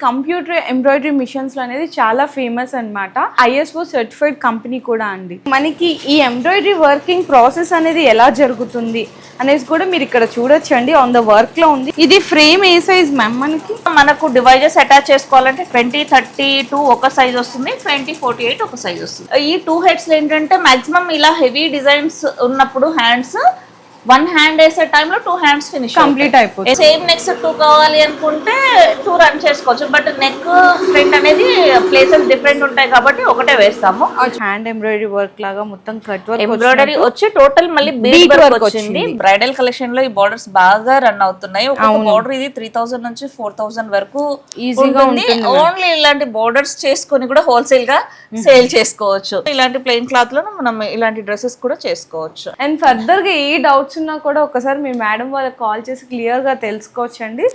Computer embroidery machines అనేది చాలా famous అన్నమాట. ఐఎస్ఓ సర్టిఫైడ్ కంపెనీ కూడా అండి. మనకి ఈ ఎంబ్రాయిడరీ వర్కింగ్ ప్రాసెస్ అనేది ఎలా జరుగుతుంది అనేది కూడా మీరు ఇక్కడ చూడొచ్చండి. ఆన్ ద వర్క్లో ఉంది. ఇది ఫ్రేమ్ ఏ సైజ్ మ్యామ్ మనకి? మనకు డివైజెస్ అటాచ్ చేసుకోవాలంటే ట్వంటీ థర్టీ టూ ఒక సైజ్ వస్తుంది. ట్వంటీ ఫోర్టీ ఎయిట్ ఒక సైజ్ వస్తుంది. ఈ టూ హెడ్స్ ఏంటంటే మాక్సిమం ఇలా హెవీ డిజైన్స్ ఉన్నప్పుడు హ్యాండ్స్ వన్ హ్యాండ్ వేసే టైంలో టూ హ్యాండ్స్ ఫినిష్ కంప్లీట్ అయిపోతుంది. సేమ్ నెక్స్ టూ కావాలి అనుకుంటే టూ రన్ చేసుకోవచ్చు. బట్ నెక్ ఫ్రంట్ అనేది ప్లేసెస్ డిఫరెంట్ ఉంటాయి కాబట్టి ఒకటే వేస్తాము. హ్యాండ్ ఎంబ్రాయిడరీ వర్క్ లాగా మొత్తం కట్ వర్క్ ఎంబ్రాయిడరీ వచ్చి టోటల్ మళ్ళీ బీట్ వర్క్ వచ్చింది. బ్రైడల్ కలెక్షన్లో ఈ బార్డర్స్ బాగా రన్ అవుతున్నాయి. ఒక బార్డర్ ఇది త్రీ థౌసండ్ నుంచి ఫోర్ థౌసండ్ వరకు ఈజీగా ఉంటుంది. ఓన్లీ ఇలాంటి బోర్డర్స్ చేసుకొని కూడా హోల్సేల్గా సేల్ చేసుకోవచ్చు. ఇలాంటి ప్లెయిన్ క్లాత్లో మనం ఇలాంటి డ్రెస్సెస్ కూడా చేసుకోవచ్చు. అండ్ ఫర్దర్గా ఏ డౌట్స్ ఉన్నా కూడా ఒకసారి మీ మేడం వాళ్ళకి కాల్ చేసి క్లియర్గా తెలుసుకోవచ్చండి.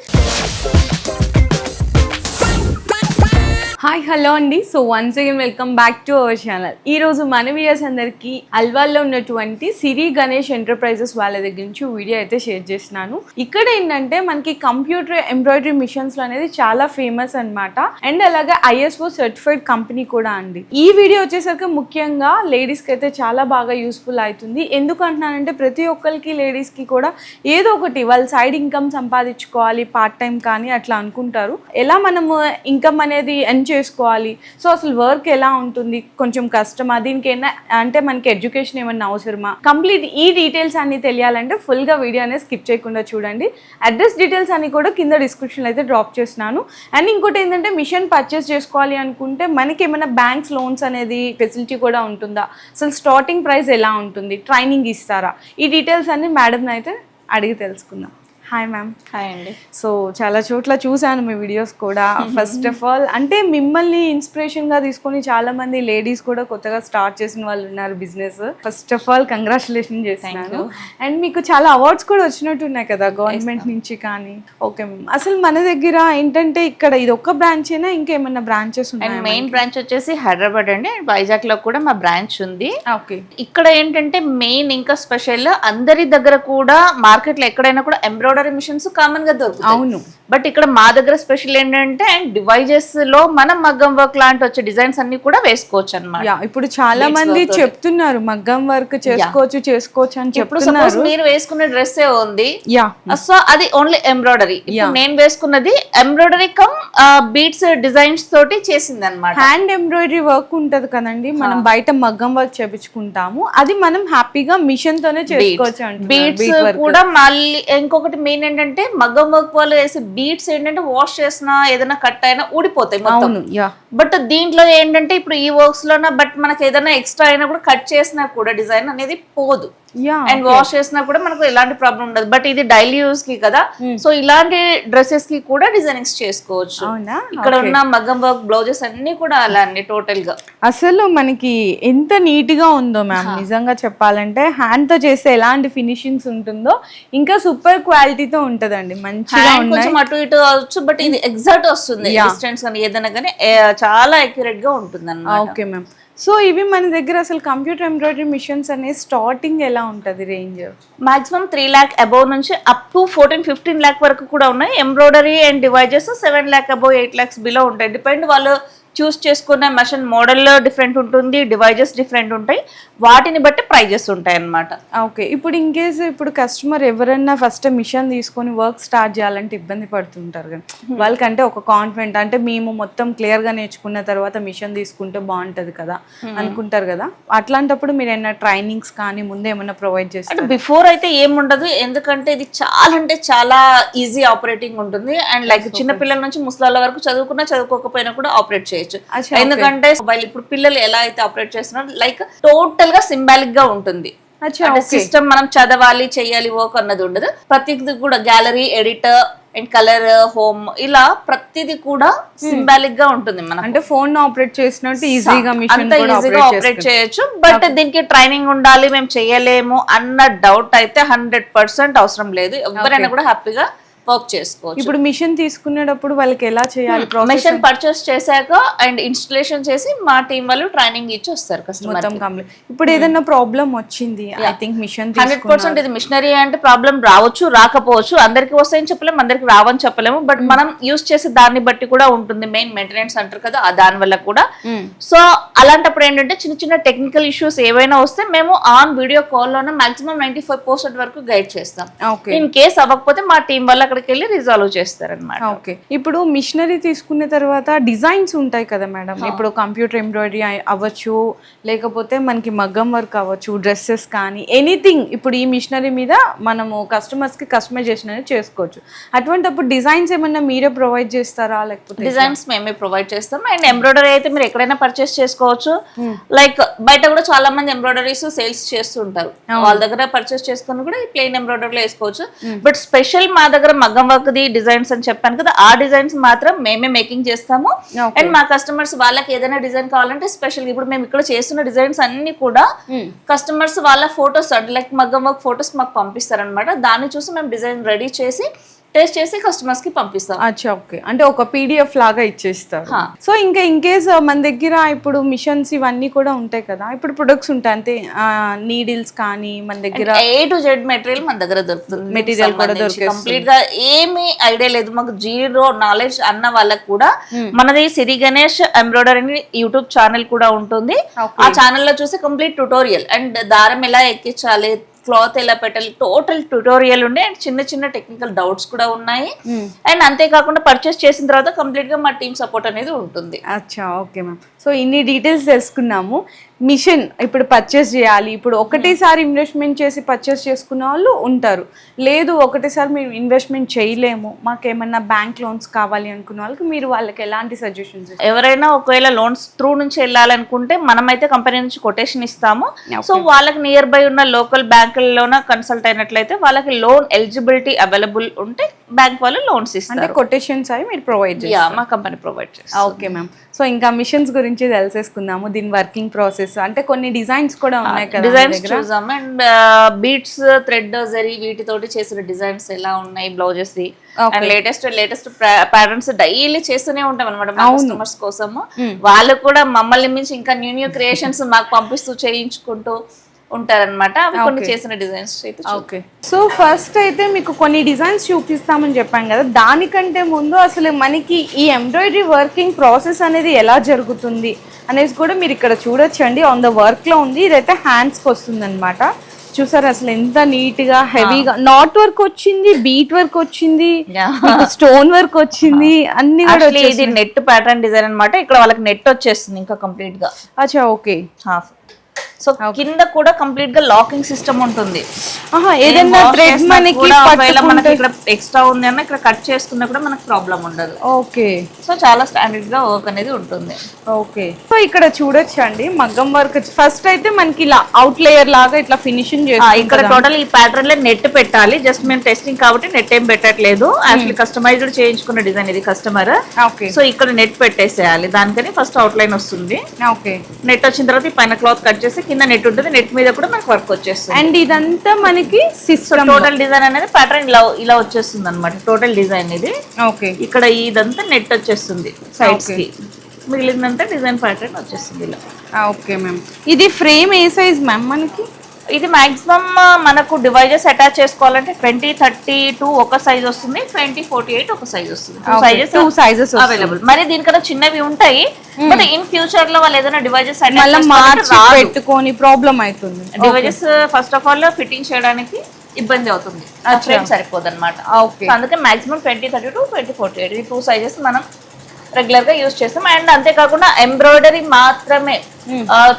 హాయ్ హలో అండి. So once again welcome back to our channel ఈ రోజు మన వ్యూయర్స్ అందరికి అల్వాల్లో ఉన్నటువంటి సిరి గణేష్ ఎంటర్ప్రైజెస్ వాళ్ళ దగ్గర నుంచి వీడియో అయితే షేర్ చేసినాను ఇక్కడ ఏంటంటే మనకి కంప్యూటర్ ఎంబ్రాయిడరీ మిషన్స్ అనేది చాలా ఫేమస్ అన్నమాట. అండ్ అలాగే ఐఎస్ఓ సర్టిఫైడ్ కంపెనీ కూడా అండి. ఈ వీడియో వచ్చేసరికి ముఖ్యంగా లేడీస్కి అయితే చాలా బాగా యూస్ఫుల్ అవుతుంది. ఎందుకు అంటున్నానంటే ప్రతి ఒక్కరికి లేడీస్కి కూడా ఏదో ఒకటి వాళ్ళ సైడ్ ఇన్కమ్ సంపాదించుకోవాలి పార్ట్ టైం కానీ అట్లా అనుకుంటారు. ఎలా మనము ఇన్కమ్ అనేది చేసుకోవాలి. సో అసలు వర్క్ ఎలా ఉంటుంది? కొంచెం కష్టమా? దీనికి ఏమైనా అంటే మనకి ఎడ్యుకేషన్ ఏమన్నా అవసరమా? కంప్లీట్ ఈ డీటెయిల్స్ అన్ని తెలియాలంటే ఫుల్గా వీడియో అనేది స్కిప్ చేయకుండా చూడండి. అడ్రస్ డీటెయిల్స్ అన్ని కూడా కింద డిస్క్రిప్షన్లో అయితే డ్రాప్ చేస్తున్నాను. అండ్ ఇంకోటి ఏంటంటే మిషన్ పర్చేస్ చేసుకోవాలి అనుకుంటే మనకి ఏమైనా బ్యాంక్స్ లోన్స్ అనేది ఫెసిలిటీ కూడా ఉంటుందా? అసలు స్టార్టింగ్ ప్రైస్ ఎలా ఉంటుంది? ట్రైనింగ్ ఇస్తారా? ఈ డీటెయిల్స్ అన్ని మేడం అయితే అడిగి తెలుసుకుందాం. హాయ్ మ్యామ్ హాయ్ అండి. సో చాలా చోట్ల చూశాను మీ వీడియోస్ కూడా. ఫస్ట్ ఆఫ్ ఆల్ అంటే మిమ్మల్ని ఇన్స్పిరేషన్గా తీసుకొని చాలా మంది లేడీస్ కూడా కొత్తగా స్టార్ట్ చేసిన వాళ్ళు ఉన్నారు business first of all congratulation చేస్తున్నాను. అండ్ మీకు చాలా అవార్డ్స్ కూడా వచ్చినట్టు ఉన్నాయి కదా గవర్నమెంట్ నుంచి కానీ. ఓకే మ్యామ్ అసలు మన దగ్గర ఏంటంటే ఇక్కడ ఇది ఒక్క బ్రాంచ్ అయినా ఇంకేమైనా బ్రాంచెస్ ఉన్నాయి మెయిన్ బ్రాంచ్ వచ్చేసి హైదరాబాద్ అండి. అండ్ వైజాగ్లో కూడా మా బ్రాంచ్ ఉంది. ఓకే ఇక్కడ ఏంటంటే మెయిన్ ఇంకా స్పెషల్ అందరి దగ్గర కూడా మార్కెట్లో ఎక్కడైనా కూడా ఎంబ్రాయిడరీ మిషన్స్ కామన్గా దొరుకుతాయి. అవును. బట్ ఇక్కడ మా దగ్గర స్పెషల్ ఏంటంటే అండ్ డివైజెస్లో మనం మగ్గం వర్క్ లాంటి వచ్చే డిజైన్స్ అన్ని కూడా వేసుకోవచ్చు అనమాట ఇప్పుడు చాలా మంది చెప్తున్నారు మగ్గం వర్క్ చేసుకోవచ్చు చేసుకోవచ్చు అని ఇప్పుడు సపోజ్ మీరు వేసుకున్న డ్రెస్ ఉంది. యా. సో అది ఓన్లీ ఎంబ్రాయిడరీ నేను వేసుకున్నది ఎంబ్రాయిడరీ కమ్ బీట్స్ డిజైన్స్ తోటి చేసింది అనమాట హ్యాండ్ ఎంబ్రాయిడరీ వర్క్ ఉంటది కదండి మనం బయట మగ్గం వర్క్ చేపించుకుంటాము. అది మనం హ్యాపీగా మిషన్ తోనే చేసుకోవచ్చు. బీట్స్. కూడా మళ్ళీ ఇంకొకటి మెయిన్ ఏంటంటే మగ్గం వర్క్ వాళ్ళు వేసే బీట్స్ ఏంటంటే వాష్ చేసినా ఏదైనా కట్ అయినా ఊడిపోతాయి మొత్తం. అవును యా బట్ దీంట్లో ఏంటంటే ఇప్పుడు ఈ వర్క్స్ లోన బట్ మనకి ఏదైనా ఎక్స్ట్రా అయినా కూడా కట్ చేసినా కూడా డిజైన్ అనేది పోదు. అండ్ వాష్ చేసినా కూడా మనకు ఎలాంటి ప్రాబ్లం ఉండదు. బట్ ఇది డైలీ యూస్కి కదా. సో ఇలాంటి డ్రెస్సెస్కి కూడా డిజైనింగ్స్ చేసుకోవచ్చు. ఇక్కడ ఉన్న మగ్గం వర్క్ బ్లౌజెస్ అన్ని కూడా అలా అండి టోటల్గా. అసలు మనకి ఎంత నీట్గా ఉందో మ్యామ్ నిజంగా చెప్పాలంటే హ్యాండ్తో చేస్తే ఎలాంటి ఫినిషింగ్స్ ఉంటుందో ఇంకా సూపర్ క్వాలిటీతో ఉంటదండి. మంచిగా కొంచెం అటు ఇటు అవచ్చు బట్ ఇది ఎగ్జాక్ట్ వస్తుంది. డిస్టెన్స్ కానీ ఏదైనా కానీ చాలా అక్యురేట్గా ఉంటుంది అన్నమాట ఓకే మ్యామ్ సో ఇవి మన దగ్గర అసలు కంప్యూటర్ ఎంబ్రాయిడరీ మిషన్స్ అనే స్టార్టింగ్ ఎలా ఉంటది range maximum three lakh above నుంచి up to fourteen fifteen lakh వరకు కూడా ఉన్నాయి. Embroidery and devices seven lakh above eight lakhs below ఉంటాయి. డిపెండ్ వాళ్ళు చూస్ చేసుకున్న మెషిన్ మోడల్ డిఫరెంట్ ఉంటుంది డివైజెస్ డిఫరెంట్ ఉంటాయి. వాటిని బట్టి ప్రైజెస్ ఉంటాయి అన్నమాట. ఓకే ఇప్పుడు ఇన్ కేసు ఇప్పుడు కస్టమర్ ఎవరైనా ఫస్ట్ మిషన్ తీసుకొని వర్క్ స్టార్ట్ చేయాలంటే ఇబ్బంది పడుతుంటారు కదా. వాళ్ళకంటే ఒక కాన్ఫిడెంట్ అంటే మేము మొత్తం క్లియర్గా నేర్చుకున్న తర్వాత మిషన్ తీసుకుంటే బాగుంటది కదా అనుకుంటారు కదా. అట్లాంటప్పుడు మీరు ఏమైనా ట్రైనింగ్స్ కానీ ముందే ఏమైనా ప్రొవైడ్ చేస్తారు? బిఫోర్ అయితే ఏముండదు ఎందుకంటే ఇది చాలా అంటే చాలా ఈజీ ఆపరేటింగ్ ఉంటుంది. అండ్ లైక్ చిన్న పిల్లల నుంచి ముసలాళ్ళ వరకు చదువుకున్నా చదువుకోకపోయినా కూడా ఆపరేట్ చేయొచ్చు. అచ్చా, ఎందుకంటే మొబైల్ ఇప్పుడు పిల్లలు ఎలా అయితే ఆపరేట్ చేస్తున్నారు లైక్ టోటల్గా సింబాలిక్గా ఉంటుంది. సిస్టమ్ మనం చదవాలి చేయాలి వర్క్ అన్నది ఉండదు. ప్రతిది కూడా gallery editor and colour home ఇలా ప్రతిది కూడా సింబాలిక్గా ఉంటుంది మనకు. అంటే ఫోన్ ఆపరేట్ చేసినట్టు ఈజీగా మిషన్ అంత ఈజీగా ఆపరేట్ ఆపరేట్ చేయొచ్చు బట్ దీనికి ట్రైనింగ్ ఉండాలి మేము చేయలేము అన్న డౌట్ అయితే హండ్రెడ్ పర్సెంట్ అవసరం లేదు. ఎవరైనా కూడా హ్యాపీగా వర్క్ చేసుకోవచ్చు. ఇప్పుడు మిషన్ తీసుకునేటప్పుడు వాళ్ళకి ఎలా చేయాలి? ప్రాసెస్ మెషిన్ పర్చేస్ చేశాక అండ్ ఇన్స్టలేషన్ చేసి మా టీం వాళ్ళు ట్రైనింగ్ ఇచ్చి వస్తారు కస్టమర్ ఇప్పుడు ఏదైనా ప్రాబ్లం వచ్చింది I think machine hundred percent ఇది మిషనరీ అంటే ప్రాబ్లం రావచ్చు రాకపోవచ్చు అందరికి వస్తాయని చెప్పలేము అందరికి రావని చెప్పలేము బట్ మనం యూస్ చేసే దాన్ని బట్టి కూడా ఉంటుంది. మెయిన్ మెయింటెనెన్స్ అంటారు కదా ఆ దాని వల్ల కూడా. సో అలాంటప్పుడు ఏంటంటే చిన్న చిన్న టెక్నికల్ ఇష్యూస్ ఏవైనా వస్తే మేము ఆన్ వీడియో కాల్లోనే మాక్సిమం నైన్టీ ఫైవ్ పర్సెంట్ వరకు గైడ్ చేస్తాం. ఇన్ కేస్ అవ్వకపోతే మా టీం వాళ్ళు అక్కడికి వెళ్ళి రిజాల్వ్ చేస్తారనమాట ఓకే. ఇప్పుడు మిషనరీ తీసుకున్న తర్వాత డిజైన్స్ ఉంటాయి కదా మేడం. ఇప్పుడు కంప్యూటర్ ఎంబ్రాయిడరీ అవ్వచ్చు లేకపోతే మనకి మగ్గం వర్క్ అవ్వచ్చు డ్రెస్సెస్ కానీ ఎనీథింగ్ ఇప్పుడు ఈ మిషనరీ మీద మనము కస్టమర్స్కి కస్టమైజేషన్ అనేది చేసుకోవచ్చు. అటువంటిప్పుడు డిజైన్స్ ఏమన్నా మీరే ప్రొవైడ్ చేస్తారా? లేకపోతే డిజైన్స్ మేమే ప్రొవైడ్ చేస్తాం. అండ్ ఎంబ్రాయిడరీ అయితే మీరు ఎక్కడైనా పర్చేస్ చేసుకోవచ్చు. లైక్ బయట కూడా చాలా మంది ఎంబ్రాయిడరీస్ సేల్స్ చేస్తుంటారు. వాళ్ళ దగ్గర పర్చేస్ చేసుకుని కూడా ప్లెయిన్ ఎంబ్రాయిడరీలో వేసుకోవచ్చు. బట్ స్పెషల్ మా దగ్గర మగ్గం వర్క్ ది డిజైన్స్ అని చెప్పాను కదా ఆ డిజైన్స్ మాత్రం మేమే మేకింగ్ చేస్తాము. అండ్ మా కస్టమర్స్ వాళ్ళకి ఏదైనా డిజైన్ కావాలంటే స్పెషల్ ఇప్పుడు మేము ఇక్కడ చేస్తున్న డిజైన్స్ అన్ని కూడా కస్టమర్స్ వాళ్ళ ఫొటోస్ లైక్ మగ్గం వర్క్ ఫొటోస్ మాకు పంపిస్తారనమాట దాన్ని చూసి మేము డిజైన్ రెడీ చేసి టేస్ట్ చేసి కస్టమర్స్కి పంపిస్తాం. అచ్చా ఓకే. అంటే ఒక పీడిఎఫ్ లాగా ఇచ్చేస్తారు. హా. సో ఇంకా ఇన్ కేస్ మన దగ్గర ఇప్పుడు మిషన్స్ ఇవన్నీ కూడా ఉంటాయి కదా ఇప్పుడు ప్రొడక్ట్స్ ఉంటాయి. అంతే నీడిల్స్ కానీ మన దగ్గర ఏ టు జెడ్ మెటీరియల్ మన దగ్గర దొరుకుతుంది. Material కూడా దొరికేస్తుంది. కంప్లీట్గా ఏమీ ఐడియా లేదు. మాకు జీరో నాలెడ్జ్ అన్న వాళ్ళకి కూడా మనది సిరి గణేష్ ఎంబ్రాయిడరీ అని యూట్యూబ్ ఛానల్ కూడా ఉంటుంది. ఆ ఛానల్లో చూసి కంప్లీట్ ట్యూటోరియల్ అండ్ దారం ఎలా ఎక్కించాలి క్లాత్ ఎలా పెట్టాలి టోటల్ ట్యూటోరియల్ ఉండే అండ్ చిన్న చిన్న టెక్నికల్ డౌట్స్ కూడా ఉన్నాయి. అండ్ అంతేకాకుండా పర్చేస్ చేసిన తర్వాత కంప్లీట్గా మా టీమ్ సపోర్ట్ అనేది ఉంటుంది. అచ్చా ఓకే మ్యామ్. సో ఇన్ని డీటెయిల్స్ తెలుసుకున్నాము. మిషన్ ఇప్పుడు పర్చేస్ చేయాలి. ఇప్పుడు ఒకటేసారి ఇన్వెస్ట్మెంట్ చేసి పర్చేస్ చేసుకున్న వాళ్ళు ఉంటారు. లేదు ఒకటేసారి మేము ఇన్వెస్ట్మెంట్ చేయలేము. మాకేమన్నా బ్యాంక్ లోన్స్ కావాలి అనుకున్న వాళ్ళకి మీరు వాళ్ళకి ఎలాంటి సజెషన్స్ ఎవరైనా ఒకవేళ లోన్స్ త్రూ నుంచి వెళ్ళాలనుకుంటే మనమైతే కంపెనీ నుంచి కొటేషన్ ఇస్తాము. సో వాళ్ళకి నియర్ బై ఉన్న లోకల్ బ్యాంకుల్లోన కన్సల్ట్ అయినట్లయితే వాళ్ళకి లోన్ ఎలిజిబిలిటీ అవైలబుల్ ఉంటే బ్యాంక్ వాళ్ళు లోన్స్ ఇస్తారు. కొటేషన్స్ అవి మీరు ప్రొవైడ్ యా మా కంపెనీ ప్రొవైడ్ చేస్తారు ఓకే మ్యామ్ సో ఇంకా మిషన్స్ గురించి తెలిసేసుకుందాము. దీని వర్కింగ్ ప్రాసెస్ అంటే కొన్ని డిజైన్స్ కూడా ఉన్నాయి కదా డిజైన్స్ చూసాము అండ్ బీట్స్ థ్రెడ్ జరీ వీటితోటి చేసిన డిజైన్స్ ఎలా ఉన్నాయి blouses and latest latest patterns daily చేస్తూనే ఉంటాం అనమాట కస్టమర్స్ కోసము. వాళ్ళు కూడా మమ్మల్ని మించి ఇంకా న్యూ న్యూ క్రియేషన్స్ మాకు పంపిస్తూ చేయించుకుంటూ ఉంటారన్నమాట. అవి కొన్ని చేసిన డిజైన్స్ అయితే ఓకే. సో ఫస్ట్ అయితే మీకు కొన్ని డిజైన్స్ చూపిస్తామని చెప్పాను కదా దానికంటే ముందు అసలు మనకి ఈ ఎంబ్రాయిడరీ వర్కింగ్ ప్రాసెస్ అనేది ఎలా జరుగుతుంది అనేసి కూడా మీరు ఇక్కడ చూడొచ్చండి. ఆన్ ద వర్క్లో ఉంది ఇదైతే హ్యాండ్స్కి వస్తుంది అనమాట చూసారు అసలు ఎంత నీట్గా హెవీగా నాట్ వర్క్ వచ్చింది బీట్ వర్క్ వచ్చింది. స్టోన్ వర్క్ వచ్చింది అన్ని ఇది నెట్ ప్యాటర్న్ డిజైన్ అన్నమాట. ఇక్కడ వాళ్ళకి నెట్ వచ్చేస్తుంది ఇంకా కంప్లీట్గా. అచ్చా ఓకే. హాఫ్ సో కింద కూడా కంప్లీట్గా లాకింగ్ సిస్టమ్ ఉంటుంది. ఆహా ఏదైనా థ్రెడ్ మనకి ఇక్కడ ఎక్స్ట్రా ఉంది అన్న ఇక్కడ కట్ చేసుకున్నా కూడా మనకు ప్రాబ్లం ఉండదు. ఓకే. సో చాలా స్టాండర్డ్గా వర్క్ అనేది ఉంటుంది. ఓకే. సో ఇక్కడ చూడొచ్చు అండి? మగ్గం వర్క్ ఫస్ట్ అయితే మనకి ఇలా అవుట్ లేయర్ లాగా ఇట్లా ఫినిషింగ్ ఆ, చేసి ఇక్కడ టోటల్ ఈ ప్యాటర్న్లో నెట్ పెట్టాలి. జస్ట్ మేము టెస్టింగ్ కాబట్టి నెట్ ఏం పెట్టట్లేదు. యాక్చువల్లీ కస్టమైజ్డ్ చేయించుకున్న డిజైన్ ఇది కస్టమర్ ఓకే. సో ఇక్కడ నెట్ పెట్టేసేయాలి. దానికని ఫస్ట్ అవుట్ లైన్ వస్తుంది. ఓకే. నెట్ వచ్చిన తర్వాత ఈ పైన క్లాత్ కట్ చేసి కింద నెట్ ఉంటుంది నెట్ మీద కూడా మనకు వర్క్ వచ్చేస్తుంది. అండ్ ఇదంతా మనకి సిస్టమ్ టోటల్ డిజైన్ అనేది ప్యాటర్న్ ఇలా ఇలా వచ్చేస్తుంది అనమాట టోటల్ డిజైన్ ఇది. ఓకే ఇక్కడ ఇదంతా నెట్ వచ్చేస్తుంది సైడ్స్కి. మిగిలిందంతా డిజైన్ ప్యాటర్న్ వచ్చేస్తుంది ఇలా. ఓకే మ్యామ్ ఇది ఫ్రేమ్ ఏ సైజ్ మ్యామ్ మనకి? ఇది మాక్సిమం మనకు డివైజెస్ అటాచ్ చేసుకోవాలంటే ట్వంటీ థర్టీ టూ ఒక సైజ్ వస్తుంది ట్వంటీ ఫోర్టీ ఎయిట్ ఒక సైజ్ వస్తుంది. సైజెస్ టూ సైజెస్ అవైలబుల్ మరి దీనికన్నా చిన్నవి ఉంటాయి బట్ ఇన్ ఫ్యూచర్లో వాళ్ళు ఏదైనా డివైజెస్ పెట్టుకొని ప్రాబ్లం అవుతుంది. Devices first of all fitting చేయడానికి ఇబ్బంది అవుతుంది. సరిపోదు అనమాట అందుకే maximum twenty thirty two twenty forty eight ఈ టూ సైజెస్ మనం రెగ్యులర్గా యూజ్ చేస్తాం. అండ్ అంతేకాకుండా ఎంబ్రాయిడరీ మాత్రమే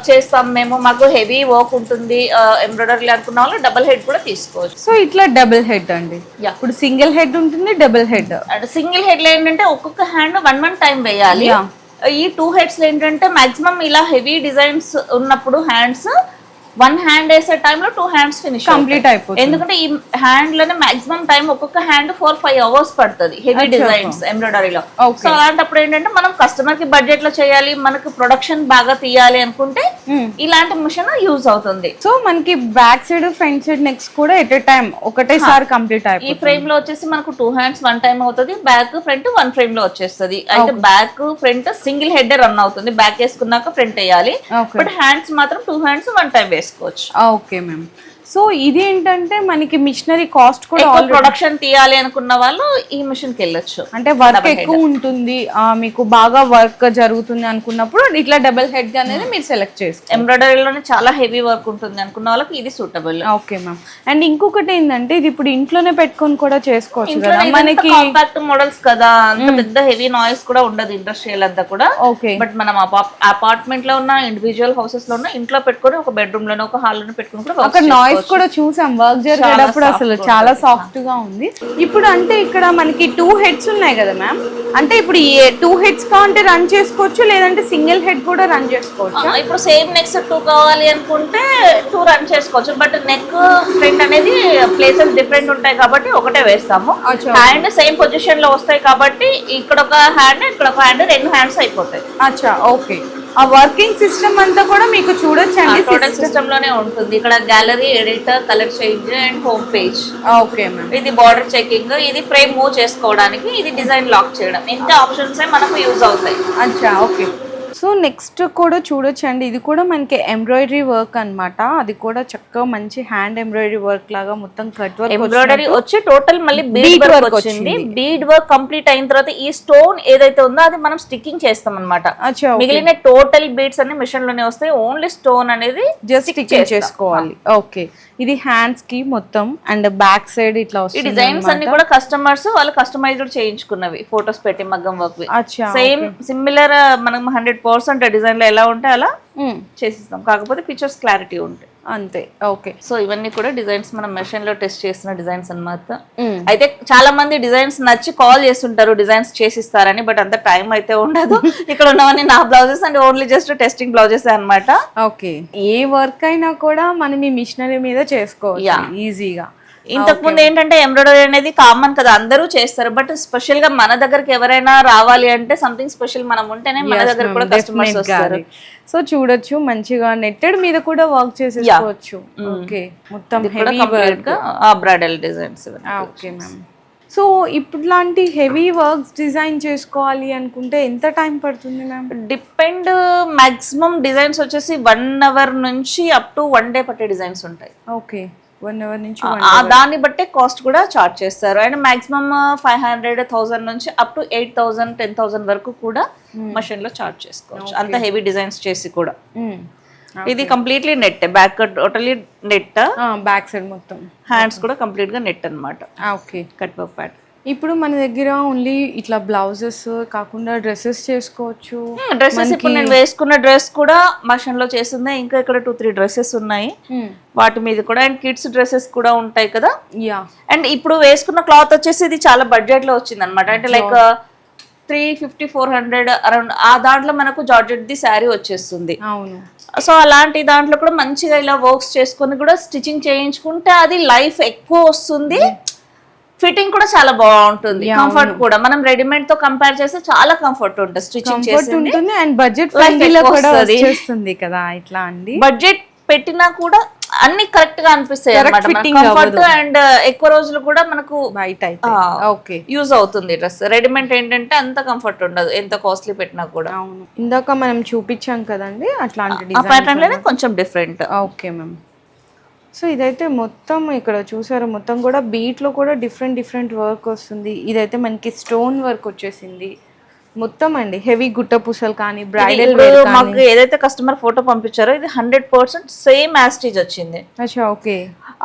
చేస్తాం మేము. మాకు హెవీ వర్క్ ఉంటుంది. ఎంబ్రాయిడరీ అనుకున్న వాళ్ళు డబుల్ హెడ్ కూడా తీసుకోవచ్చు. సో ఇట్లా డబుల్ హెడ్ అండి. ఇప్పుడు సింగిల్ హెడ్ ఉంటుంది డబుల్ హెడ్. అండ్ సింగిల్ హెడ్లో ఏంటంటే ఒక్కొక్క హ్యాండ్ వన్ వన్ టైం వేయాలి. ఈ టూ హెడ్స్ ఏంటంటే మాక్సిమం ఇలా హెవీ డిజైన్స్ ఉన్నప్పుడు హ్యాండ్స్ వన్ హ్యాండ్ వేసే టైంలో టూ హ్యాండ్స్ ఫినిష్ కంప్లీట్ అయిపోతుంది. ఎందుకంటే ఈ హ్యాండ్లోనే మాక్సిమం టైం ఒక్కొక్క హ్యాండ్ ఫోర్ ఫైవ్ అవర్స్ పడుతుంది హెవీ డిజైన్స్ ఎంబ్రాయిడరీలో. సో అలాంటప్పుడు ఏంటంటే మనం కస్టమర్కి బడ్జెట్లో చేయాలి మనకు ప్రొడక్షన్ బాగా తీయాలి అనుకుంటే Hmm. ఇలాంటి మిషన్ యూజ్ అవుతుంది. సో మనకి back side front side next కూడా ఎట్ ఎ టైం ఒకటేసారి కంప్లీట్ ఈ అయిపోతుంది. ఫ్రేమ్లో వచ్చేసి మనకు టూ హ్యాండ్స్ వన్ టైం అవుతుంది బ్యాక్ ఫ్రంట్ వన్ ఫ్రేమ్లో వచ్చేస్తుంది. అయితే back front single head run అవుతుంది. బ్యాక్ వేసుకున్నాక ఫ్రంట్ వేయాలి. బట్ హ్యాండ్స్ మాత్రం టూ హ్యాండ్స్ వన్ టైం చేసుకోవచ్చు. Okay ma'am. సో ఇది ఏంటంటే మనకి మిషనరీ కాస్ట్ కూడా ప్రొడక్షన్ తీయాలి అనుకున్న వాళ్ళు ఈ మిషన్కి వెళ్ళొచ్చు. అంటే వర్క్ ఎక్కువ ఉంటుంది. మీకు బాగా వర్క్ జరుగుతుంది అనుకున్నప్పుడు ఇట్లా డబుల్ హెడ్ అనేది మీరు సెలెక్ట్ చేసుకోండి ఎంబ్రాయిడరీలోనే చాలా హెవీ వర్క్ ఉంటుంది అనుకున్న వాళ్ళకి ఇది సూటబుల్ ఓకే మ్యామ్. అండ్ ఇంకొకటి ఏంటంటే ఇది ఇప్పుడు ఇంట్లోనే పెట్టుకొని కూడా చేసుకోవచ్చు కదా. మనకి కాంపాక్ట్ మోడల్స్ కదా అంత పెద్ద హెవీ నాయిస్ కూడా ఉండదు ఇండస్ట్రియల్ అంతా కూడా. ఓకే. బట్ మనం అపార్ట్మెంట్లో ఉన్న ఇండివిజువల్ హౌసెస్లో ఉన్న ఇంట్లో పెట్టుకొని ఒక బెడ్రూమ్లోనే ఒక హాల్లోనే పెట్టుకుని కూడా work అక్కడ నాయిస్ కూడా చూసాం. వర్క్ జరిగేటప్పుడు అసలు చాలా సాఫ్ట్గా ఉంది. ఇప్పుడు అంటే ఇక్కడ మనకి టూ హెడ్స్ ఉన్నాయి కదా మ్యామ్ అంటే ఇప్పుడు ఏ టూ హెడ్స్ కావాలంటే రన్ చేసుకోవచ్చు లేదంటే సింగిల్ హెడ్ కూడా రన్ చేసుకోవచ్చు? ఇప్పుడు సేమ్ నెక్స్ టూ కావాలి అనుకుంటే టూ రన్ చేసుకోవచ్చు. బట్ నెక్ ఫ్రంట్ అనేది ప్లేసెస్ డిఫరెంట్ ఉంటాయి కాబట్టి ఒకటే వేస్తాము. హ్యాండ్ సేమ్ పొజిషన్లో వస్తాయి కాబట్టి ఇక్కడ ఒక హ్యాండ్ ఇక్కడ ఒక హ్యాండ్ రెండు హ్యాండ్స్ అయిపోతాయి. అచ్చా ఓకే. ఆ వర్కింగ్ సిస్టమ్ అంతా కూడా మీకు చూడొచ్చండి టోటల్ సిస్టమ్. లోనే ఉంటుంది. ఇక్కడ gallery editor colour change and home page okay ma'am. ఇది బార్డర్ చెకింగ్ ఇది ఫ్రేమ్ మూవ్ చేసుకోవడానికి ఇది డిజైన్ లాక్ చేయడం. ఇంత ఆప్షన్స్ మనకు యూజ్ అవుతాయి. అచ్చా ఓకే. సో నెక్స్ట్ కూడా చూడొచ్చండి. ఇది కూడా మనకి ఎంబ్రాయిడరీ వర్క్ అన్నమాట. అది కూడా చక్కగా మంచి హ్యాండ్ ఎంబ్రాయిడరీ వర్క్ లాగా మొత్తం కట్ వర్క్ ఎంబ్రాయిడరీ వచ్చి టోటల్ మళ్ళీ బీడ్ వర్క్ వచ్చింది. బీడ్ వర్క్ కంప్లీట్ అయిన తర్వాత ఈ స్టోన్ ఏదైతే ఉందో అది మనం స్టిక్కింగ్ చేస్తాం అనమాట మిగిలిన టోటల్ బీడ్స్ అన్ని మిషన్లోనే వస్తాయి. ఓన్లీ స్టోన్ అనేది జస్ట్ స్టిచ్చింగ్ చేసుకోవాలి. ఓకే. ఇది హ్యాండ్స్కి మొత్తం అండ్ బ్యాక్ సైడ్ ఇట్లా ఈ వస్తుంది డిజైన్స్ అన్ని కూడా కస్టమర్స్ వాళ్ళు కస్టమైజ్డ్ చేయించుకున్నవి. ఫొటోస్ పెట్టి మగ్గం వర్క్ అచ్చా సేమ్ సిమిలర్ మనం హండ్రెడ్ పర్సెంట్ డిజైన్లో ఎలా ఉంటే అలా ఉమ్, చేసిస్తాం. కాకపోతే పిక్చర్స్ క్లారిటీ ఉంటాయి అంతే. ఓకే. సో ఇవన్నీ కూడా డిజైన్స్ మనం మెషిన్లో టెస్ట్ చేసిన డిజైన్స్ అన్నమాట. ఉమ్, అయితే చాలా మంది డిజైన్స్ నచ్చి కాల్ చేస్తుంటారు డిజైన్స్ చేసిస్తారని బట్ అంత టైం అయితే ఉండదు. ఇక్కడ ఉన్నవన్నీ నా blouses and only just testing blouses అన్నమాట. ఓకే. ఏ వర్క్ అయినా కూడా మనం ఈ మిషనరీ మీద చేసుకోవచ్చు. ఈజీగా. ఇంతకు ముందు ఏంటంటే ఎంబ్రాయిడరీ అనేది కామన్ కదా అందరూ చేస్తారు. బట్ స్పెషల్గా మన దగ్గరికి ఎవరైనా రావాలి అంటే సంథింగ్ స్పెషల్ మనం ఉంటేనే మన దగ్గర కూడా కస్టమర్స్ వస్తారు. సో చూడొచ్చు మంచిగా నెట్టెడ్ మీద కూడా వర్క్ చేసేసుకోవచ్చు. ఓకే మొత్తం heavy complete వర్క్గా bridal designs okay ma'am so ఇట్లాంటి హెవీ వర్క్స్ డిజైన్ చేసుకోవాలి అనుకుంటే ఎంత టైం పడుతుంది మ్యామ్ డిపెండ్ మాక్సిమం డిజైన్స్ వచ్చేసి వన్ అవర్ నుంచి అప్ టు వన్ డే పట్టే డిజైన్స్ ఉంటాయి. ఓకే వన్ అవర్ నుంచి ఆ దాన్ని బట్టే కాస్ట్ కూడా చార్జ్ చేస్తారు. And maximum five hundred thousand నుంచి up to eight thousand ten thousand వరకు కూడా మషిన్లో చార్జ్ చేసుకోవచ్చు. అంత హెవీ డిజైన్స్ చేసి కూడా. ఇది completely net back totally net back side మొత్తం. హ్యాండ్స్ కూడా కంప్లీట్గా నెట్ అన్నమాట ఓకే కట్ వర్క్ ప్యాట్ ఇప్పుడు మన దగ్గర ఓన్లీ ఇట్లా బ్లౌజెస్ కాకుండా డ్రెస్సెస్ చేసుకోవచ్చు. డ్రెస్సెస్ ఇప్పుడు నేను వేసుకున్న డ్రెస్ కూడా మషిన్లో చేసిందే. ఇంకా ఇక్కడ టూ త్రీ డ్రెస్సెస్ ఉన్నాయి. వాటి మీద కూడా అండ్ కిడ్స్ డ్రెస్సెస్ కూడా ఉంటాయి కదా? యా అండ్ ఇప్పుడు వేసుకున్న క్లాత్ వచ్చేసి ఇది చాలా బడ్జెట్లో వచ్చింది అనమాట అంటే like three fifty four hundred around ఆ దాంట్లో మనకు జార్జెట్ ది శారీ వచ్చేస్తుంది. అవును. సో అలాంటి దాంట్లో కూడా మంచిగా ఇలా వర్క్స్ చేసుకొని కూడా స్టిచ్చింగ్ చేయించుకుంటే అది లైఫ్ ఎక్కువ వస్తుంది. ఫిట్టింగ్ కూడా చాలా బాగుంటుంది. కంఫర్ట్ కూడా. మనం రెడీమేడ్తో కంపేర్ చేస్తే చాలా కంఫర్ట్ ఉంటుంది. స్టిచ్చింగ్ కంఫర్ట్ చేసి ఉంటుంది అండ్ బడ్జెట్ కూడా. వచ్చేస్తుంది కదా ఇట్లా అండి. బడ్జెట్ పెట్టినా కూడా అన్ని కరెక్ట్గా అనిపిస్తాయి కంఫర్ట్. అండ్ ఎక్కువ రోజులు కూడా మనకు బయట ఓకే యూజ్ అవుతుంది డ్రెస్ రెడీమేడ్ ఏంటంటే అంత కంఫర్ట్ ఉండదు. ఎంత కాస్ట్లీ పెట్టినా కూడా. అవును. ఇందాక మనం చూపించాం కదండి అట్లాంటి ప్యాటర్న్ కొంచెం డిఫరెంట్ ఓకే మ్యామ్ సో ఇదైతే మొత్తం ఇక్కడ చూసారు మొత్తం కూడా beat లో కూడా డిఫరెంట్ డిఫరెంట్ వర్క్ వస్తుంది. ఇదైతే మనకి స్టోన్ వర్క్ వచ్చేసింది. మొత్తం అండి హెవీ గుట్ట పూసలు కానీ బ్రైడల్ మాకు ఏదైతే కస్టమర్ ఫోటో పంపించారో ఇది హండ్రెడ్ పర్సెంట్ సేమ్ యాస్టీజ్ వచ్చింది. అచ్చా ఓకే.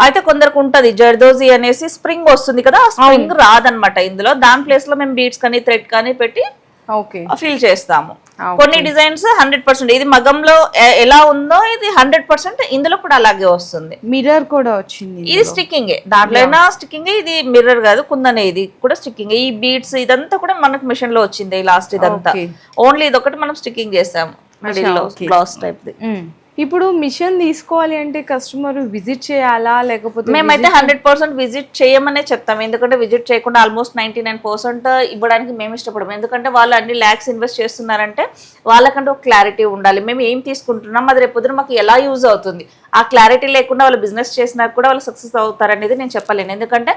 అయితే కొందరికి ఉంటది జర్దోజీ అనేసి స్ప్రింగ్ వస్తుంది కదా స్ప్రింగ్ రాదనమాట ఇందులో. దాని ప్లేస్లో మేము బీడ్స్ కానీ థ్రెడ్ కానీ పెట్టి ఫిల్ చేస్తాము. కొన్ని డిజైన్స్ హండ్రెడ్ పర్సెంట్. ఇది మగంలో ఎలా ఉందో ఇది హండ్రెడ్ పర్సెంట్ ఇందులో కూడా అలాగే వస్తుంది. మిర్రర్ కూడా వచ్చింది ఇది స్టిక్కింగ్ దాంట్లో అయినా స్టిక్కింగ్ ఇది మిర్రర్ కాదు కుందనే ఇది కూడా స్టిక్కింగ్ ఈ బీడ్స్ ఇదంతా కూడా మనకు మిషన్లో వచ్చింది లాస్ట్ ఇదంతా. ఓన్లీ ఇది ఒకటి మనం స్టిక్కింగ్ చేసాము. మిడిల్లో okay. Blouse type. ఇప్పుడు మిషన్ తీసుకోవాలి అంటే కస్టమర్ విజిట్ చేయాలా లేకపోతే మేమైతే హండ్రెడ్ పర్సెంట్ విజిట్ చేయమనే చెప్తాం. ఎందుకంటే విజిట్ చేయకుండా ఆల్మోస్ట్ నైన్టీ నైన్ పర్సెంట్ ఇవ్వడానికి మేము ఇష్టపడము. ఎందుకంటే వాళ్ళు అన్ని ల్యాక్స్ ఇన్వెస్ట్ చేస్తున్నారంటే వాళ్ళకంటే ఒక క్లారిటీ ఉండాలి. మేము ఏం తీసుకుంటున్నాం అది రేపు పొద్దున మాకు ఎలా యూజ్ అవుతుంది? ఆ క్లారిటీ లేకుండా వాళ్ళు బిజినెస్ చేసినా కూడా వాళ్ళు సక్సెస్ అవుతారనేది నేను చెప్పలేను. ఎందుకంటే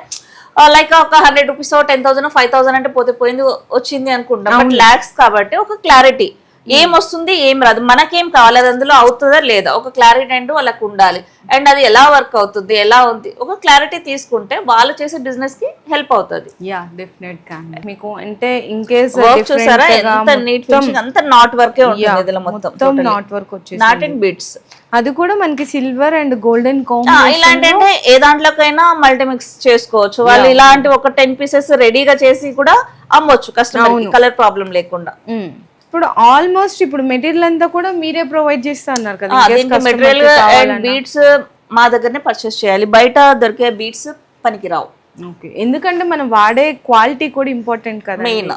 లైక్ ఒక hundred rupees ten thousand five thousand అంటే పోతే పోయింది వచ్చింది అనుకుంటాం. బట్ ల్యాక్స్ కాబట్టి ఒక క్లారిటీ. ఏం వస్తుంది ఏం రాదు. మనకేం కావాలి అది అందులో అవుతుందా లేదా? ఒక క్లారిటీ అంటూ వాళ్ళకు ఉండాలి. అండ్ అది ఎలా వర్క్ అవుతుంది ఎలా ఉంది? ఒక క్లారిటీ తీసుకుంటే వాళ్ళు చేసే బిజినెస్కి హెల్ప్ అవుతుంది. యా డెఫినెట్గా అండి. మీకు అంటే ఇన్ కేస్ వర్క్ చూసారా? ఎంత నీట్ ఫినిషింగ్ అంత నాట్ వర్కే ఉంటుంది ఇందులో మొత్తం నాట్ వర్క్ వచ్చేసి నాట్ అండ్ బిట్స్ అది కూడా మనకి సిల్వర్ అండ్ గోల్డెన్ ఇలాంటి అంటే ఏ దాంట్లోకైనా మల్టీమిక్స్ చేసుకోవచ్చు. వాళ్ళు ఇలాంటి ఒక టెన్ పీసెస్ రెడీగా చేసి కూడా అమ్మొచ్చు. కస్టమర్ కలర్ ప్రాబ్లం లేకుండా. ఇప్పుడు ఆల్మోస్ట్ ఇప్పుడు మెటీరియల్ అంతా కూడా మీరే ప్రొవైడ్ చేస్తా అన్నారు కదా. Material and. బీట్స్ మా దగ్గరనే పర్చేస్ చేయాలి. బయట దొరికే బీట్స్ పనికిరావు. ఓకే ఎందుకంటే మనం వాడే క్వాలిటీ కూడా ఇంపార్టెంట్ కదా మెయిన్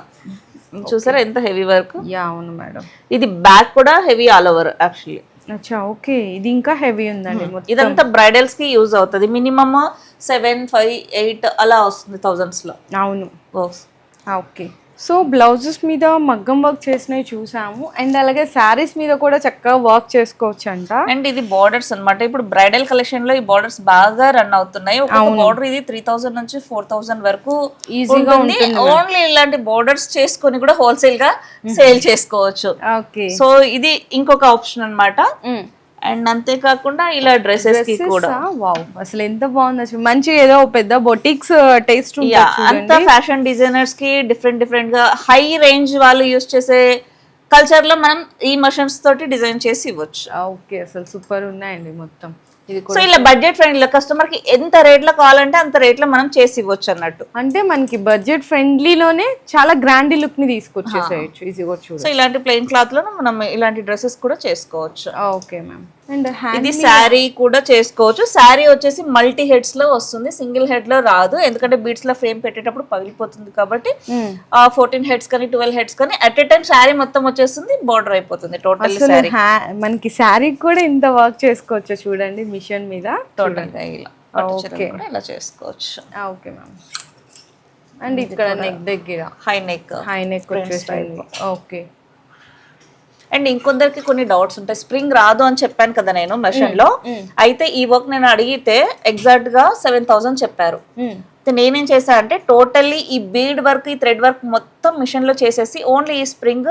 చూసారా ఎంత హెవీ వర్క్ యా అవును మేడం. ఇది బ్యాక్ కూడా హెవీ ఆల్ ఓవర్ యాక్చువల్లీ అచ్చా ఓకే ఇది ఇంకా హెవీ ఉందండి మొత్తం. ఇదంతా బ్రైడల్స్కి యూజ్ అవుతుంది. మినిమమ్ సెవెన్ ఫైవ్ ఎయిట్ అలా వస్తుంది థౌజండ్స్లో. అవును. ఓకే సో బ్లౌజెస్ మీద మగ్గం వర్క్ చేసినవి చూసాము. అండ్ అలాగే శారీస్ మీద కూడా చక్కగా వర్క్ చేసుకోవచ్చు అంట అండ్ ఇది బార్డర్స్ అన్నమాట. ఇప్పుడు బ్రైడల్ కలెక్షన్లో ఈ బార్డర్స్ బాగా రన్ అవుతున్నాయి. బార్డర్ ఇది త్రీ థౌసండ్ నుంచి ఫోర్ థౌసండ్ వరకు ఈజీగా ఉంటుంది. ఓన్లీ ఇలాంటి బార్డర్స్ చేసుకొని కూడా హోల్సేల్గా సేల్ చేసుకోవచ్చు. ఓకే. సో ఇది ఇంకొక ఆప్షన్ అన్నమాట. అండ్ అంతేకాకుండా ఇలా డ్రెస్సెస్కి కూడా. వావ్ అసలు ఎంత బాగుంది. అసలు మంచి ఏదో పెద్ద బొటిక్స్ టేస్ట్ అంతా ఫ్యాషన్ డిజైనర్స్కి డిఫరెంట్ డిఫరెంట్గా హై రేంజ్ వాళ్ళు యూస్ చేసే కల్చర్లో మనం ఈ మషన్స్ తోటి డిజైన్ చేసి ఇవ్వచ్చు. ఓకే అసలు సూపర్ ఉన్నాయండి మొత్తం. సో ఇలా బడ్జెట్ ఫ్రెండ్లీ కస్టమర్కి ఎంత రేట్లో కావాలంటే అంత రేట్లో మనం చేసి ఇవ్వచ్చు అన్నట్టు. అంటే మనకి బడ్జెట్ ఫ్రెండ్లీలోనే చాలా గ్రాండ్ లుక్ని తీసుకొచ్చేసేయచ్చు. చూడ. సో ఇలాంటి ప్లెయిన్ క్లాత్లో మనం ఇలాంటి డ్రెస్సెస్ కూడా చేసుకోవచ్చు. Okay ma'am. అండ్ హ్యాండ్ ఇది శారీ కూడా చేసుకోవచ్చు. శారీ వచ్చేసి మల్టీ హెడ్స్లో వస్తుంది. సింగిల్ హెడ్లో రాదు. ఎందుకంటే బీట్స్లో ఫ్రేమ్ పెట్టేటప్పుడు పగిలిపోతుంది కాబట్టి ఫోర్టీన్ హెడ్స్ కానీ ట్వెల్వ్ హెడ్స్ కానీ అట్ ఎ టైం శారీ మొత్తం వచ్చేస్తుంది బార్డర్ అయిపోతుంది టోటల్ శారీ. మనకి శారీ కూడా ఇంత వర్క్ చేసుకోవచ్చు చూడండి మిషన్ మీద? టోటల్గా ఇలా ఇలా చేసుకోవచ్చు. Okay ma'am. అండ్ ఇక్కడ నెక్ దగ్గర. High neck. హై నెక్ వచ్చేసి ఓకే. అండ్ ఇంకొందరికి కొన్ని డౌట్స్ ఉంటాయి. స్ప్రింగ్ రాదు అని చెప్పాను కదా నేను మెషిన్లో అయితే ఈ వర్క్ నేను అడిగితే ఎగ్జాక్ట్గా సెవెన్ థౌసండ్ చెప్పారు. నేనేం చేశా అంటే టోటల్లీ ఈ బీడ్ వర్క్ ఈ థ్రెడ్ వర్క్ మొత్తం మిషన్లో చేసేసి ఓన్లీ ఈ స్ప్రింగ్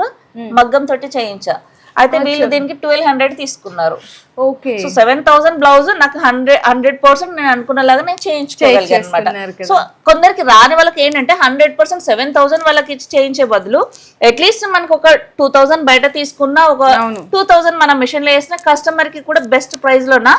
మగ్గం తోటి చేయించా. అయితే వీళ్ళు దీనికి ట్వెల్వ్ హండ్రెడ్ తీసుకున్నారు okay so seven thousand blouse నాకు హండ్రెడ్ హండ్రెడ్ పర్సెంట్ నేను అనుకున్నలాగా నేను చేయించుకోగలిగాను అనమాట సో కొందరికి రాని వాళ్ళకి ఏంటంటే హండ్రెడ్ పర్సెంట్ సెవెన్ థౌసండ్ వాళ్ళకి ఇచ్చి చేయించే బదులు అట్లీస్ట్ మనకు ఒక టూ థౌసండ్ బయట తీసుకున్న ఒక. టూ థౌసండ్ మన మిషన్లో వేసిన కస్టమర్కి కూడా బెస్ట్ ప్రైస్ లోన.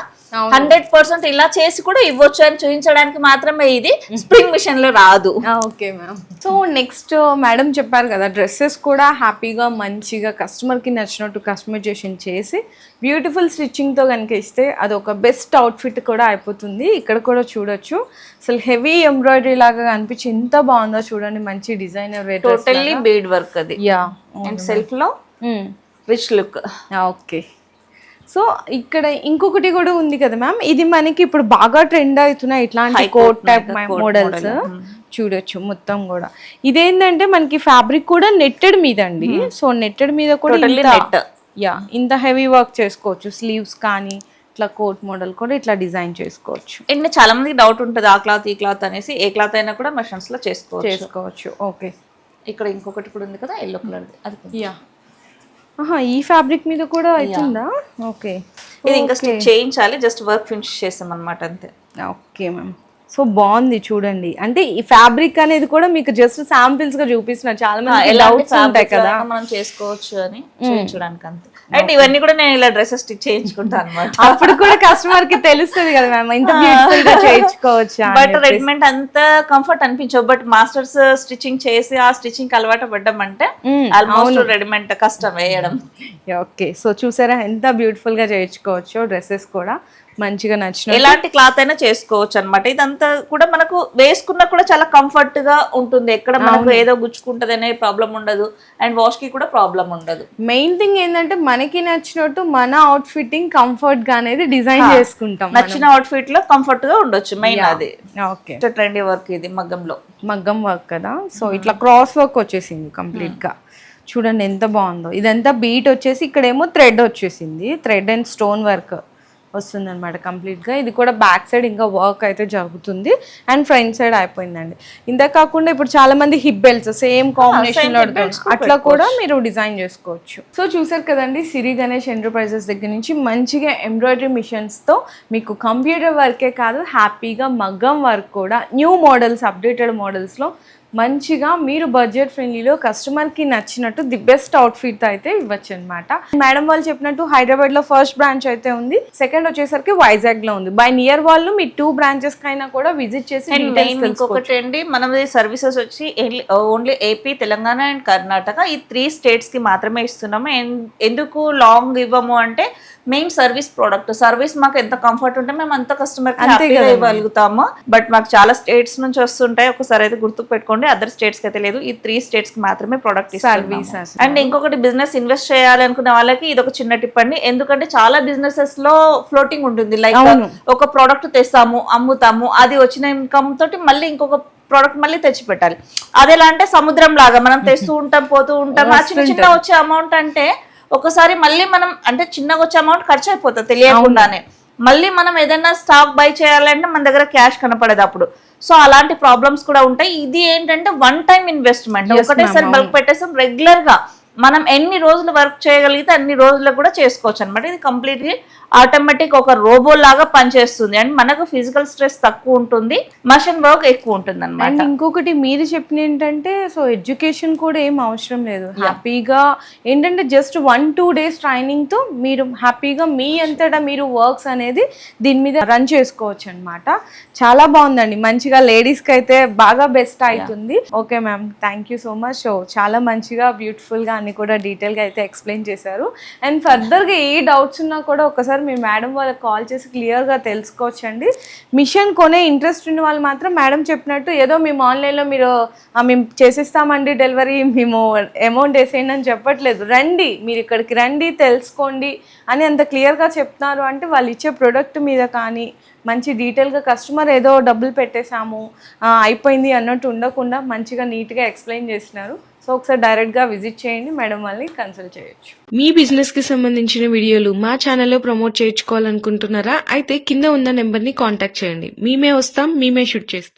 హండ్రెడ్ పర్సెంట్ ఇలా చేసి కూడా ఇవ్వచ్చు అని చూపించడానికి మాత్రమే ఇది స్ప్రింగ్ మిషన్లో రాదు okay ma'am. So next madam చెప్పారు కదా డ్రెస్సెస్ కూడా హ్యాపీగా మంచిగా కస్టమర్కి నచ్చినట్టు కస్టమైజేషన్ చేసి బ్యూటిఫుల్ స్టిచ్చింగ్తో కనుక ఇస్తే అది ఒక బెస్ట్ అవుట్ఫిట్ కూడా అయిపోతుంది. ఇక్కడ కూడా చూడొచ్చు. అసలు హెవీ ఎంబ్రాయిడరీ లాగా కనిపించి ఎంత బాగుందో చూడండి. మంచి డిజైనర్ టోటల్లీ బీడ్ వర్క్ అది. యా. అండ్ సెల్ఫ్లో రిచ్ లుక్ ఓకే. సో ఇక్కడ ఇంకొకటి కూడా ఉంది కదా మ్యామ్. ఇది మనకి ఇప్పుడు బాగా ట్రెండ్ అవుతున్నాయి ఇట్లాంటి కోట్ టైప్ మోడల్స్. చూడొచ్చు మొత్తం కూడా. ఇదేంటంటే మనకి ఫ్యాబ్రిక్ కూడా నెట్టెడ్ మీద అండి సో నెట్టెడ్ మీద కూడా. యా ఇంత హెవీ వర్క్ చేసుకోవచ్చు. స్లీవ్స్ కానీ ఇట్లా కోట్ మోడల్ కూడా ఇట్లా డిజైన్ చేసుకోవచ్చు. అండ్ చాలా మందికి డౌట్ ఉంటుంది ఆ క్లాత్ ఈ క్లాత్ అనేసి ఏ క్లాత్ అయినా కూడా మెషన్స్లో చేసుకోవచ్చు. చేసుకోవచ్చు. ఓకే ఇక్కడ ఇంకొకటి కూడా ఉంది కదా ఎల్లో కలర్ అది యా ఈ ఫ్యాబ్రిక్ మీద కూడా అవుతుందా ఓకే. ఇది ఇంకా స్టిచ్ చేయించాలి జస్ట్ వర్క్ ఫినిష్ చేసాం అనమాట అంతే. Okay ma'am. సో బాగుంది చూడండి. అంటే ఈ ఫ్యాబ్రిక్ అనేది కూడా మీకు జస్ట్ శాంపిల్స్గా చూపిస్తున్నారు. చాలా మంది డౌట్స్ ఉంటాయి కదా. మనం చేసుకోవచ్చు అని చేయించడానికి అంతే. అండ్ ఇవన్నీ కూడా నేను ఇలా డ్రెస్సెస్ స్టిచ్ చేయించుకుంటాను అనమాట అప్పుడు కూడా కస్టమర్కి తెలుస్తుంది కదా మ్యామ్ ఇంత బ్యూటిఫుల్గా చేయించుకోవచ్చా బట్. రెడీమేడ్ అంత కంఫర్ట్ అనిపించవు. బట్ మాస్టర్స్ స్టిచ్చింగ్ చేసి ఆ స్టిచ్చింగ్ అలవాటు పడ్డం అంటే ఆల్మోస్ట్ రెడీమేడ్ కష్టం వేయడం. ఓకే సో చూసారా ఎంత బ్యూటిఫుల్గా చేయించుకోవచ్చు డ్రెస్సెస్ కూడా. మంచిగా నచ్చిన ఎలాంటి క్లాత్ అయినా చేసుకోవచ్చు అన్నమాట. ఇదంతా కూడా మనకు వేసుకున్నా కూడా చాలా కంఫర్ట్గా ఉంటుంది. ఎక్కడ మనకు ఏదో గుచ్చుకుంటది అనే ప్రాబ్లం ఉండదు. అండ్ వాష్కి కూడా ప్రాబ్లం ఉండదు. మెయిన్ థింగ్ ఏంటంటే మనకి నచ్చినట్టు మన అవుట్ ఫిట్టింగ్ కంఫర్ట్గా అనేది డిజైన్ చేసుకుంటాం నచ్చిన అవుట్ఫిట్లో కంఫర్ట్గా ఉండొచ్చు. మెయిన్ అది. ఓకే ట్రెండీ వర్క్ ఇది మగ్గంలో. మగ్గం వర్క్ కదా? సో ఇట్లా క్రాస్ వర్క్ వచ్చేసింది కంప్లీట్గా. చూడండి ఎంత బాగుందో. ఇదంతా బీట్ వచ్చేసి ఇక్కడేమో థ్రెడ్ వచ్చేసింది. థ్రెడ్ అండ్ స్టోన్ వర్క్ వస్తుంది అనమాట కంప్లీట్గా. ఇది కూడా బ్యాక్ సైడ్ ఇంకా వర్క్ అయితే జరుగుతుంది. అండ్ ఫ్రంట్ సైడ్ అయిపోయిందండి. ఇంత కాకుండా ఇప్పుడు చాలా మంది హిప్ బెల్ట్స్ సేమ్ కాంబినేషన్లో. అట్లా కూడా మీరు డిజైన్ చేసుకోవచ్చు. సో చూసారు కదండి సిరి గణేష్ ఎంటర్ప్రైజెస్ దగ్గర నుంచి మంచిగా ఎంబ్రాయిడరీ మిషన్స్తో మీకు కంప్యూటర్ వర్కే కాదు హ్యాపీగా మగ్గం వర్క్ కూడా న్యూ మోడల్స్ అప్డేటెడ్ మోడల్స్లో మంచిగా మీరు బడ్జెట్ ఫ్రెండ్లీలో కస్టమర్కి నచ్చినట్టు ది బెస్ట్ అవుట్ఫిట్ అయితే ఇవ్వచ్చు అనమాట మేడం వాళ్ళు చెప్పినట్టు హైదరాబాద్లో ఫస్ట్ బ్రాంచ్ అయితే ఉంది. సెకండ్ వచ్చేసరికి వైజాగ్లో ఉంది. బై నియర్ వాళ్ళు మీ టూ బ్రాంచెస్ కైనా కూడా విజిట్ చేసి. ఇంకొకటి అండి మనది సర్వీసెస్ వచ్చి only AP Telangana and Karnataka ఈ త్రీ స్టేట్స్కి మాత్రమే ఇస్తున్నాము. ఎందుకు లాంగ్ ఇవ్వము అంటే మెయిన్ సర్వీస్ ప్రోడక్ట్ సర్వీస్ మాకు ఎంత కంఫర్ట్ ఉంటే మేము అంత కస్టమర్ ఇవ్వగలుగుతాము. బట్ మాకు చాలా స్టేట్స్ నుంచి వస్తుంటాయి. ఒకసారి అయితే గుర్తుకు పెట్టుకోండి. అదర్ స్టేట్స్కి అయితే లేదు. ఈ త్రీ స్టేట్స్ మాత్రమే ప్రోడక్ట్ అండ్ ఇంకొకటి బిజినెస్ ఇన్వెస్ట్ చేయాలి అనుకునే వాళ్ళకి ఇది ఒక చిన్న టిప్ అండి. ఎందుకంటే చాలా బిజినెసెస్లో ఫ్లోటింగ్ ఉంటుంది. లైక్. ఒక ప్రోడక్ట్ తెస్తాము అమ్ముతాము అది వచ్చిన ఇన్కమ్ తోటి మళ్ళీ ఇంకొక ప్రోడక్ట్ మళ్ళీ తెచ్చి పెట్టాలి అది ఎలా అంటే సముద్రం లాగా మనం తెస్తూ ఉంటాం పోతూ ఉంటాం. ఆ చిన్న చిన్న వచ్చే అమౌంట్ అంటే ఒకసారి మళ్ళీ మనం అంటే చిన్నగా వచ్చే అమౌంట్ ఖర్చు అయిపోతుంది తెలియకుండానే మళ్ళీ మనం ఏదైనా స్టాక్ బై చేయాలంటే మన దగ్గర క్యాష్ కనపడదు అప్పుడు. సో అలాంటి ప్రాబ్లమ్స్ కూడా ఉంటాయి. ఇది ఏంటంటే వన్ టైం ఇన్వెస్ట్మెంట్ ఒకటేసారి బల్క్ పెట్టేసాం రెగ్యులర్గా మనం ఎన్ని రోజులు వర్క్ చేయగలిగితే అన్ని రోజులు కూడా చేసుకోవచ్చు అనమాట ఇది కంప్లీట్లీ ఆటోమేటిక్ ఒక రోబో లాగా పనిచేస్తుంది. అండ్ మనకు ఫిజికల్ స్ట్రెస్ తక్కువ ఉంటుంది మషన్ వర్క్ ఎక్కువ ఉంటుంది అనమాట ఇంకొకటి మీరు చెప్పిన ఏంటంటే సో ఎడ్యుకేషన్ కూడా ఏం అవసరం లేదు. హ్యాపీగా ఏంటంటే జస్ట్ వన్ టూ డేస్ ట్రైనింగ్తో మీరు హ్యాపీగా మీ అంతటా మీరు వర్క్స్ అనేది దీని మీద రన్ చేసుకోవచ్చు అనమాట చాలా బాగుందండి. మంచిగా లేడీస్కి అయితే బాగా బెస్ట్ అవుతుంది. Okay ma'am. Thank you so much. So చాలా మంచిగా బ్యూటిఫుల్గా అన్ని కూడా డీటెయిల్గా అయితే ఎక్స్ప్లెయిన్ చేశారు. అండ్ ఫర్దర్గా ఏ డౌట్స్ ఉన్నా కూడా ఒకసారి మీ మేడం వాళ్ళకి కాల్ చేసి క్లియర్గా తెలుసుకోవచ్చండి. మిషన్ కొనే ఇంట్రెస్ట్ ఉన్న వాళ్ళు మాత్రం మేడం చెప్పినట్టు ఏదో మేము ఆన్లైన్లో మీరు మేము చేసిస్తామండి డెలివరీ మేము అమౌంట్ వేసేయండి అని చెప్పట్లేదు. రండి మీరు ఇక్కడికి రండి తెలుసుకోండి అని అంత క్లియర్గా చెప్తున్నారు. అంటే వాళ్ళు ఇచ్చే ప్రోడక్ట్ మీద కానీ మంచి డీటెయిల్గా కస్టమర్ ఏదో డబ్బులు పెట్టేశాము అయిపోయింది అన్నట్టు ఉండకుండా మంచిగా నీట్గా ఎక్స్ప్లెయిన్ చేసినారు. సో ఒకసారి డైరెక్ట్గా విజిట్ చేయండి మేడం వాళ్ళని కన్సల్ట్ చేయొచ్చు. మీ బిజినెస్కి సంబంధించిన వీడియోలు మా ఛానల్లో ప్రమోట్ చేయించుకోవాలనుకుంటున్నారా? అయితే కింద ఉన్న నెంబర్ని కాంటాక్ట్ చేయండి. మేమే వస్తాం మేమే షూట్ చేస్తాం.